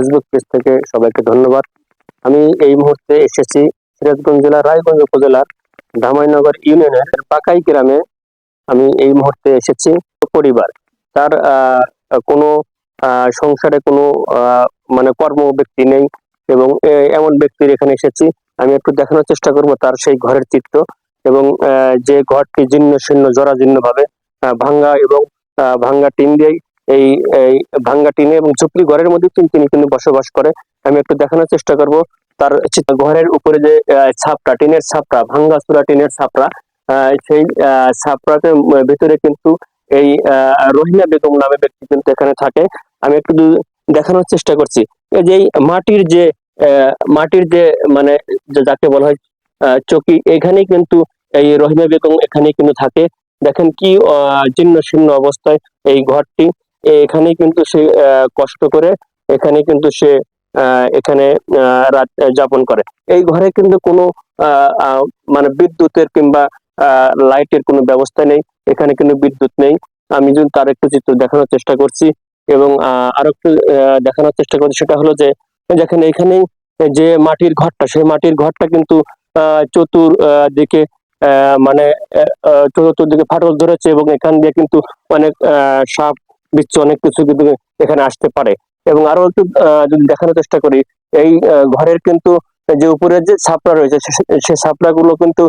Facebook page থেকে সবাইকে ধন্যবাদ। আমি এই মুহূর্তে এসেছি সিরাজগঞ্জ জেলার রায়গঞ্জ উপজেলার ধামাইনগর ইউনিয়নের পাকাই গ্রামে আমি এই মুহূর্তে এসেছি পরিবার। তার কোনো সংসারে কোনো মানে কর্ম ব্যক্তি নেই এবং এমন ব্যক্তির এখানে এসেছি। আমি একটু দেখানোর চেষ্টা করব তার সেই ঘরের চিত্র এবং যে ঘরটি জীর্ণ শীর্ণ জরাজীর্ণ ভাবে ভাঙ্গা এবং ভাঙ্গা টিন দিয়ে এই এই ভাঙ্গা টিনে এবং ঝুপড়ি ঘরের মধ্যে তিনি কিন্তু বসবাস করে। আমি একটু দেখানোর চেষ্টা করব। তার ঘরের উপরে যে ছাপটা টিনের ছাপটা ভাঙ্গা চূড়া টিনের আহ, সেই উম, ভিতরে কিন্তু এই রহিমা বেগম নামে ব্যক্তি কিন্তু এখানে থাকে। আমি একটু দেখানোর চেষ্টা করছি। এই যে মাটির যে মাটির যে মানে যাকে বলা হয় চকি এখানেই কিন্তু এই রহিমা বেগম এখানে কিন্তু থাকে। দেখেন কি জীর্ণ শীর্ণ অবস্থায় এই ঘরটি। এখানেই কিন্তু সে কষ্ট করে এখানে কিন্তু সে এখানে রাত যাপন করে। এই ঘরে কিন্তু কোনো মানে বিদ্যুতের কিংবা লাইটের কোনো ব্যবস্থা নেই। এখানে কিন্তু বিদ্যুৎ নেই। আমি যদি তার একটু চিত্র দেখানোর চেষ্টা করছি এবং আরও একটু দেখানোর চেষ্টা করছি সেটা হলো যে, দেখেন এখানে যে মাটির ঘরটা, সেই মাটির ঘরটা কিন্তু চতুর দিকে মানে চতুর্দিকে ফাটল ধরেছে এবং এখান দিয়ে কিন্তু অনেক সাপ বিচ্ছু অনেক কিছু কিন্তু এখানে আসতে পারে। এবং আরও একটু যদি দেখানোর চেষ্টা করি, এই ঘরের কিন্তু যে উপরের যে ছাপড়া রয়েছে, সে- ছাপড়া গুলো কিন্তু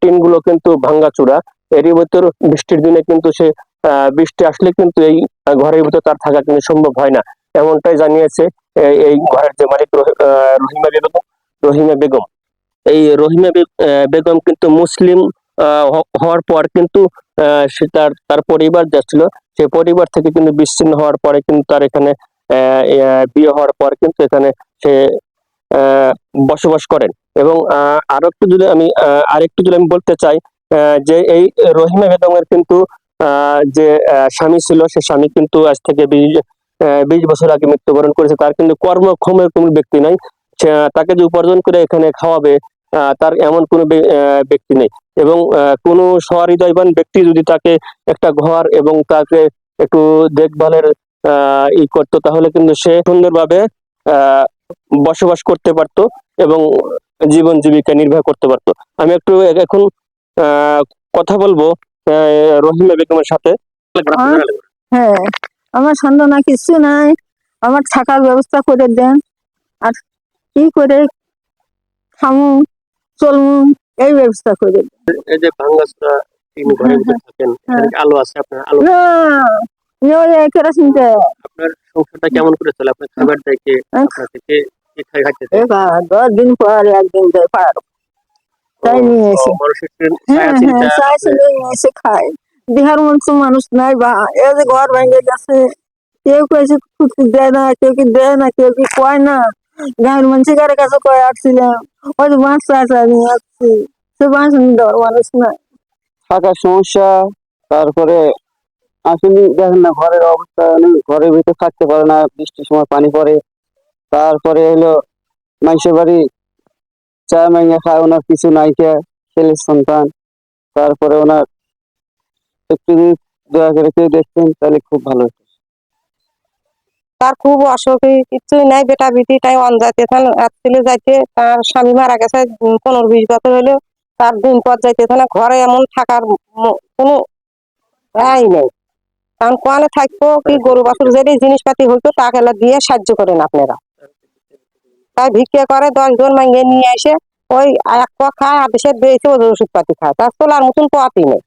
টিনগুলো কিন্তু ভাঙ্গা চূড়া। এরই ভিতর বৃষ্টির দিনে কিন্তু সে বৃষ্টি আসলে কিন্তু এই ঘরের ভিতর তার থাকা কিন্তু সম্ভব হয় না। এমনটাই জানিয়েছে এই- ঘরের যে মালিক রহিমা বেগম রহিমা বেগম। এই রহিমা বেগম কিন্তু মুসলিম হওয়ার পর কিন্তু সে তার তার পরিবার যা ছিল, সে পরিবার থেকে কিন্তু বিচ্ছিন্ন হওয়ার পরে কিন্তু তার এখানে বিয়ে হওয়ার পর কিন্তু এখানে সে বসবাস করেন। এবং আরও একটু যদি আমি আরেকটু যদি আমি বলতে চাই যে এই রহিমা বেগমের কিন্তু যে স্বামী ছিল, সে স্বামী কিন্তু আজ থেকে বিশ বছর আগে মৃত্যুবরণ করেছে। তার কিন্তু কর্মক্ষমের কোনো ব্যক্তি নাই। তাকে যে উপার্জন করে এখানে খাওয়াবে তার এমন কোনো ব্যক্তি নেই। এবং কোনো সহৃদয়বান ব্যক্তি যদি তাকে একটা ঘর এবং তাকে একটু দেখভালের আহ, ই করতো তাহলে কিন্তু সে সুন্দরভাবে বসবাস করতে পারতো এবং জীবন জীবিকা নির্বাহ করতে পারতো। আমি একটু এখন কথা বলব রহিমা বেগমের সাথে। হ্যাঁ আমার সন্তানা কিছু নাই। আমার থাকার ব্যবস্থা করে দেন। আর কি করে খামু? চলমু এই ব্যবস্থা করে এই যে ভাঙ্গাসটা তিন ঘরের ভিতরে থাকেন আলো আছে আপনার? আলো কেরাসিন তেল আপনার সংসারটা কেমন করে চলে? আপনার খাবার দেয় কে? হ্যাঁ। কে খাই? এবার দশ দিন পর একদিন দেয় তাই নিয়ে এসে। হ্যাঁ হ্যাঁ আছে। নিয়ে এসে খায়। বিহার মানুষ নাই বা এই যে ঘর ভেঙে গেছে কেউ কয়েছে ফুটি দেয় না কেউ কি দেয় না কেউ কি কয় না। গ্রামের মানুষের কাছে কয়ে আসছিলাম ওই যে বাঁশ চাষা নিয়ে আসছি সে বাঁশ দেওয়ার মানুষ নাই থাকার সমস্যা তারপরে আসলে দেখেন না ঘরের অবস্থা ঘরের ভিতর থাকতে পারে না বৃষ্টির সময় পানি পড়ে তারপরে হলো মানুষের বাড়ি চা মাইয়া খায় ওনার কিছু নাইকা ছেলের সন্তান তারপরে ওনার একটু দয়া করে কেউ দেখতেন তাহলে খুব ভালো হতো তার খুব অসুখ কিছুই নাই, বেটা বিটি তাই অন যাইতে। ছেলে যাইতে তার স্বামী মারা গেছে পনেরো বিশ বছর হলো তার দিন পর যাইতে না, ঘরে এমন থাকার কোনো এই নেই। কারণ কোয়ানে থাকব, কি গরু বাছুর যদি জিনিসপাতি হইতো, তাকে দিয়ে সাহায্য করেন আপনারা। তাই ভিক্ষে করে, দশ জন মাইনে নিয়ে এসে ওই এক পা খায়, আর দেশের বেয়েছে ওদের ওষুধ পাতি খায়। তার তোলার মতন পথই নেই।